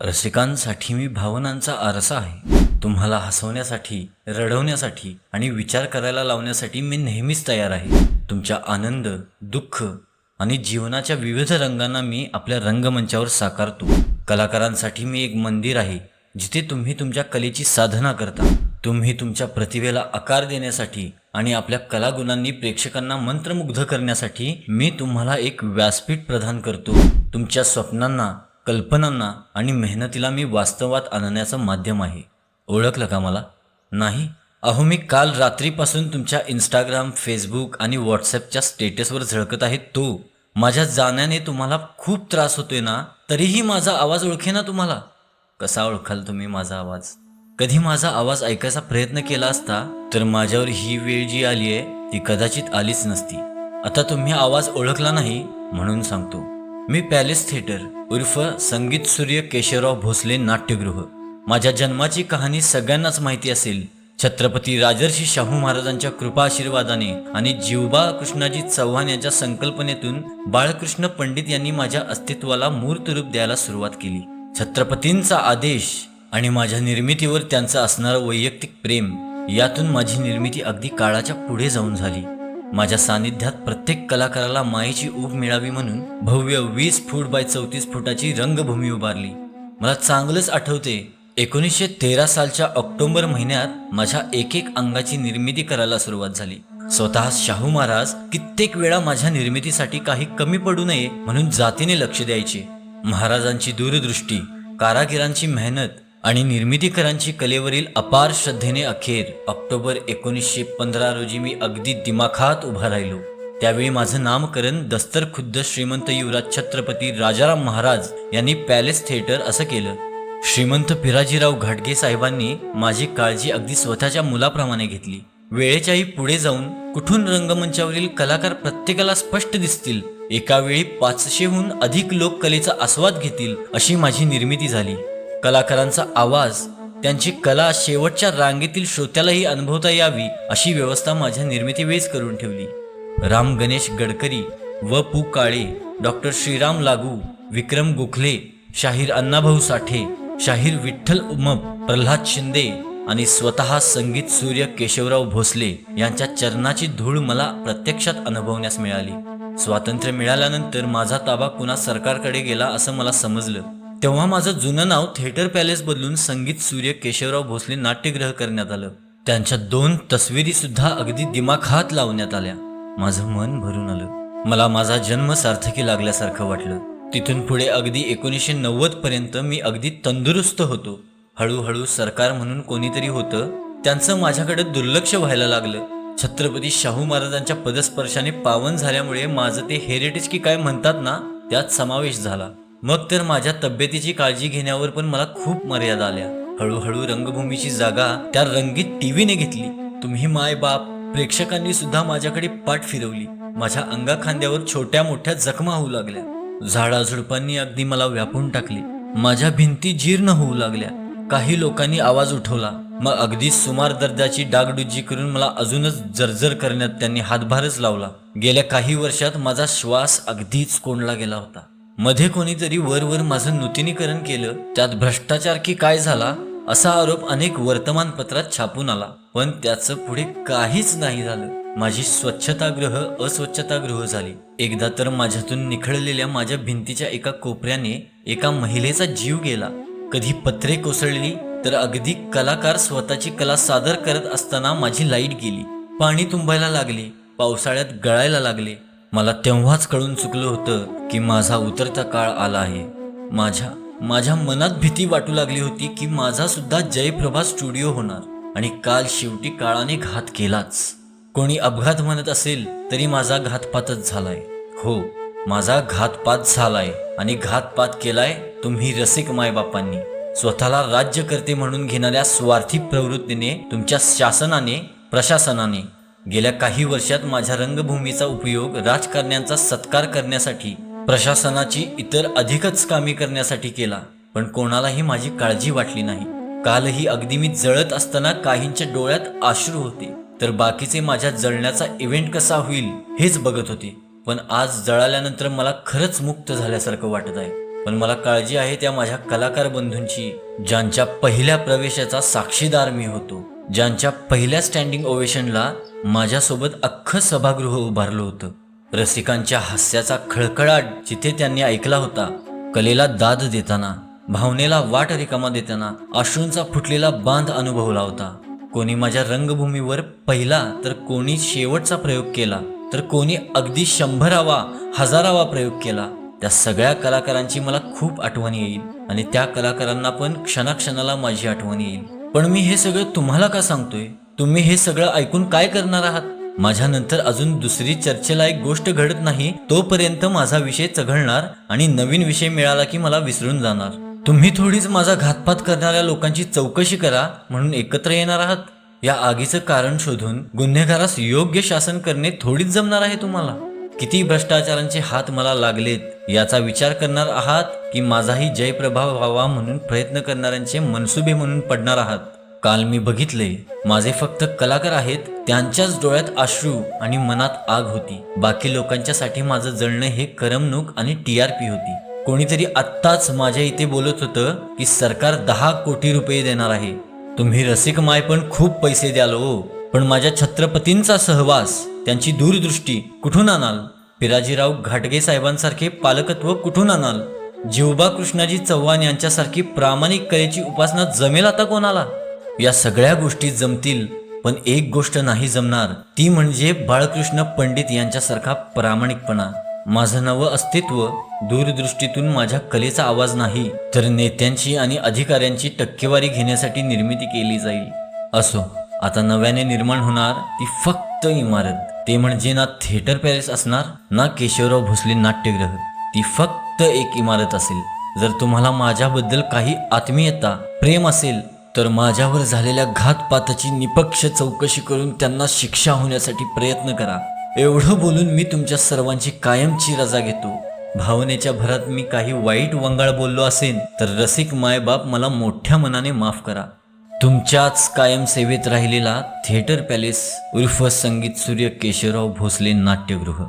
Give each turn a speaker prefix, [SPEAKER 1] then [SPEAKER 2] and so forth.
[SPEAKER 1] रसिकांसाठी मी भावनांचा आरसा आहे. तुम्हाला हसवण्यासाठी रडवण्यासाठी आणि विचार करायला लावण्यासाठी मी नेहमीच तयार आहे. तुमच्या आनंद दुःख आणि जीवनाच्या विविध रंगांना मी आपल्या रंगमंचावर साकारतो. कलाकारांसाठी मी एक मंदिर आहे जिथे तुम्ही तुमच्या कलेची साधना करता. तुम्ही तुमच्या प्रतिभेला आकार देण्यासाठी आणि आपल्या कलागुणांनी प्रेक्षकांना मंत्रमुग्ध करण्यासाठी मी तुम्हाला एक व्यासपीठ प्रदान करतो. तुमच्या स्वप्नांना कल्पनांना आणि मेहनतीला मी वास्तवात आणण्याचं माध्यम आहे. ओळखलं का मला? नाही. अहो मी काल रात्रीपासून तुमच्या इंस्टाग्राम फेसबुक आणि व्हॉट्सॲपच्या स्टेटसवर झळकत आहे तो. माझ्या जाण्याने तुम्हाला खूप त्रास होतोय ना? तरीही माझा आवाज ओळखे ना तुम्हाला? कसा ओळखाल तुम्ही माझा आवाज? कधी माझा आवाज ऐकायचा प्रयत्न केला असता तर माझ्यावर ही वेळ जी आली आहे ती कदाचित आलीच नसती. आता तुम्ही आवाज ओळखला नाही म्हणून सांगतो. मी पॅलेस थिएटर उर्फ संगीत सूर्य केशवराव भोसले नाट्यगृह. माझ्या जन्माची कहाणी सगळ्यांनाच माहिती असेल. छत्रपती राजर्षी शाहू महाराजांच्या कृपा आशीर्वादाने आणि जीवबा कृष्णाजी चव्हाण यांच्या संकल्पनेतून बाळकृष्ण पंडित यांनी माझ्या अस्तित्वाला मूर्त रूप द्यायला सुरुवात केली. छत्रपतींचा आदेश आणि माझ्या निर्मितीवर त्यांचं असणारं वैयक्तिक प्रेम यातून माझी निर्मिती अगदी काळाच्या पुढे जाऊन झाली. माझ्या सानिध्यात प्रत्येक कलाकाराला मायेची ऊब मिळावी म्हणून भव्य वीस फूट बाय चौतीस फुटाची रंगभूमी उभारली. मला चांगलंच आठवते एकोणीसशे तेरा सालच्या ऑक्टोबर महिन्यात माझ्या एक एक अंगाची निर्मिती करायला सुरुवात झाली. स्वतः शाहू महाराज कित्येक वेळा माझ्या निर्मितीसाठी काही कमी पडू नये म्हणून जातीने लक्ष द्यायचे. महाराजांची दूरदृष्टी कारागिरांची मेहनत आणि निर्मितीकरांची कलेवरील अपार श्रद्धेने अखेर ऑक्टोबर एकोणीसशे पंधरा रोजी मी अगदी दिमाखात उभा राहिलो. त्यावेळी माझं नामकरण दस्तर खुद्द श्रीमंत युवराज छत्रपती राजाराम महाराज यांनी पॅलेस थिएटर असं केलं. श्रीमंत पिराजीराव घाटगे साहेबांनी माझी काळजी अगदी स्वतःच्या मुलाप्रमाणे घेतली. वेळेच्याही पुढे जाऊन कुठून रंगमंचावरील कलाकार प्रत्येकाला स्पष्ट दिसतील एकावेळी पाचशेहून अधिक लोक कलेचा आस्वाद घेतील अशी माझी निर्मिती झाली. कलाकारांचा आवाज त्यांची कला शेवटच्या रांगेतील श्रोत्यालाही अनुभवता यावी अशी व्यवस्था माझ्या निर्मितीवेळीच करून ठेवली. राम गणेश गडकरी व पू. काळे डॉक्टर श्रीराम लागू विक्रम गोखले शाहीर अण्णाभाऊ साठे शाहीर विठ्ठल उमप प्रल्हाद शिंदे आणि स्वतः संगीत सूर्य केशवराव भोसले यांच्या चरणाची धूळ मला प्रत्यक्षात अनुभवण्यास मिळाली. स्वातंत्र्य मिळाल्यानंतर माझा ताबा पुन्हा सरकारकडे गेला असं मला समजलं. तेव्हा माझं जुनं नाव थिएटर पॅलेस बदलून संगीत सूर्य केशवराव भोसले नाट्यगृह करण्यात आलं. त्यांच्या दोन तस्विरी सुद्धा अगदी दिमाखात लावण्यात आल्या. माझं मन भरून आलं. मला माझा जन्म सार्थकी लागल्यासारखं वाटलं. तिथून पुढे अगदी एकोणीसशे नव्वद पर्यंत मी अगदी तंदुरुस्त होतो. हळूहळू सरकार म्हणून कोणीतरी होतं त्यांचं माझ्याकडे दुर्लक्ष व्हायला लागलं. छत्रपती शाहू महाराजांच्या पदस्पर्शाने पावन झाल्यामुळे माझं ते हेरिटेज की काय म्हणतात ना त्यात समावेश झाला. मग तर माझ्या तब्येतीची काळजी घेण्यावर पण मला खूप मर्यादा आल्या. हळूहळू रंगभूमीची जागा त्या रंगीत टीव्हीने घेतली. तुम्ही माय बाप प्रेक्षकांनी सुद्धा माझ्याकडे पाठ फिरवली. माझ्या अंगा खांद्यावर छोट्या मोठ्या जखमा होऊ लागल्या. झाडाझुडपांनी अगदी मला व्यापून टाकले. माझ्या भिंती जीर्ण होऊ लागल्या. काही लोकांनी आवाज उठवला. मग अगदी सुमार दर्जाची डागडुजी करून मला अजूनच जर्जर करण्यात त्यांनी हातभारच लावला. गेल्या काही वर्षात माझा श्वास अगदीच कोंडला गेला होता. मध्ये कोणीतरी वरवर माझं नूतनीकरण केलं त्यात भ्रष्टाचार की काय झाला असा आरोप अनेक वर्तमानपत्रात छापून आला. पण त्याचं पुढे काहीच नाही झालं. माझी स्वच्छतागृह अस्वच्छतागृह झाली. एकदा तर माझ्यातून निखळलेल्या माझ्या भिंतीच्या एका कोपऱ्याने एका महिलेचा जीव गेला. कधी पत्रे कोसळली तर अगदी कलाकार स्वतःची कला सादर करत असताना माझी लाइट गेली. पाणी तुंबायला लागले पावसाळ्यात गळायला लागले. मला तेव्हाच कळून चुकलं होतं की माझा उतरता काळ आला आहे. माझ्या माझ्या मनात भीती वाटू लागली होती की माझा सुद्धा जयप्रभा स्टुडिओ होणार आणि काल शेवटी काळाने घात केलाच. कोणी अपघात म्हणत असेल तरी माझा घातपातच झालाय. हो माझा घातपात झालाय आणि घातपात केलाय तुम्ही रसिक मायबापांनी. स्वतःला राज्यकर्ते म्हणून घेणाऱ्या स्वार्थी प्रवृत्तीने तुमच्या शासनाने प्रशासनाने गेल्या काही वर्षात माझ्या रंगभूमीचा उपयोग राजकारण्यांचा सत्कार करण्यासाठी प्रशासनाची इतर अधिकच कामे करण्यासाठी केला पण कोणालाही माझी काळजी वाटली नाही. कालही अगदी मी जळत असताना काहींच्या डोळ्यात आश्रू होते तर बाकीचे माझ्या जळण्याचा इव्हेंट कसा होईल हेच बघत होते. पण आज जळाल्यानंतर मला खरंच मुक्त झाल्यासारखं वाटत आहे. पण मला काळजी आहे त्या माझ्या कलाकार बंधूंची ज्यांच्या पहिल्या प्रवेशाचा साक्षीदार मी होतो. ज्यांच्या पहिल्या स्टँडिंग ओवेशनला माझ्यासोबत अख्खं सभागृह उभारलं होतं. रसिकांच्या हास्याचा खळखळाट जिथे त्यांनी ऐकला होता कलेला दाद देताना भावनेला वाट रिकामा देताना अश्रूंचा फुटलेला बांध अनुभवला होता. कोणी माझ्या रंगभूमीवर पहिला तर कोणी शेवटचा प्रयोग केला तर कोणी अगदी शंभरावा हजारावा प्रयोग केला. त्या सगळ्या कलाकारांची मला खूप आठवण येईल आणि त्या कलाकारांना पण क्षणाक्षणाला माझी आठवण येईल. पण मी हे सगळं तुम्हाला का सांगतोय? तुम्ही हे सगळं ऐकून काय करणार आहात? माझ्यानंतर अजून दुसरी चर्चेला एक गोष्ट घडत नाही तोपर्यंत माझा विषय चघळणार आणि नवीन विषय मिळाला की मला विसरून जाणार. तुम्ही थोडीच माझा घातपात करणाऱ्या लोकांची चौकशी करा म्हणून एकत्र येणार आहात. या आगीचं कारण शोधून गुन्हेगारास योग्य शासन करणे थोडीच जमणार आहे तुम्हाला. किती भ्रष्टाचारांचे हात मला लागलेत याचा विचार करणार आहात की माझाही जयप्रभाव व्हावा म्हणून प्रयत्न करणाऱ्यांचे मनसुबे म्हणून पडणार आहात. काल मी बघितले माझे फक्त कलाकार आहेत त्यांच्याच डोळ्यात अश्रू आणि मनात आग होती. बाकी लोकांच्यासाठी माझं जळणं हे करमणूक आणि टी आर पी होती. कोणीतरी आत्ताच माझ्या इथे बोलत होतं की सरकार दहा कोटी रुपये देणार आहे. तुम्ही रसिक माय पण खूप पैसे द्याल हो. पण माझ्या छत्रपतींचा सहवास त्यांची दूरदृष्टी कुठून आणाल? पिराजीराव घाटगे साहेबांसारखे पालकत्व कुठून आणाल? जिवबा कृष्णाजी चव्हाण यांच्यासारखी प्रामाणिक कलेची उपासना जमेल आता कोणाला? या सगळ्या गोष्टी जमतील पण एक गोष्ट नाही जमणार. ती म्हणजे बाळकृष्ण पंडित यांच्यासारखा प्रामाणिकपणा. माझं नवं अस्तित्व दूरदृष्टीतून माझ्या कलेचा आवाज नाही तर नेत्यांची आणि अधिकाऱ्यांची टक्केवारी घेण्यासाठी निर्मिती केली जाईल. असो आता नव्याने निर्माण होणार ती फक्त इमारत. ते म्हणजे ना थिएटर पॅलेस असणार ना केशवराव भोसले नाट्यगृह ती फक्त एक इमारत असेल. जर तुम्हाला माझ्याबद्दल काही आत्मीयता प्रेम असेल तर माझ्यावर झालेल्या घातपाताची निपक्ष चौकशी करून त्यांना शिक्षा होण्यासाठी प्रयत्न करा. एवढं बोलून मी तुमच्या सर्वांची कायमची रजा घेतो. भावनेच्या भरात मी काही वाईट वंगाळ बोललो असेन तर रसिक मायबाप मला मोठ्या मनाने माफ करा. तुमच्याच कायम सेवेत राहिलेला थिएटर पॅलेस उर्फ संगीत सूर्य केशवराव भोसले नाट्यगृह.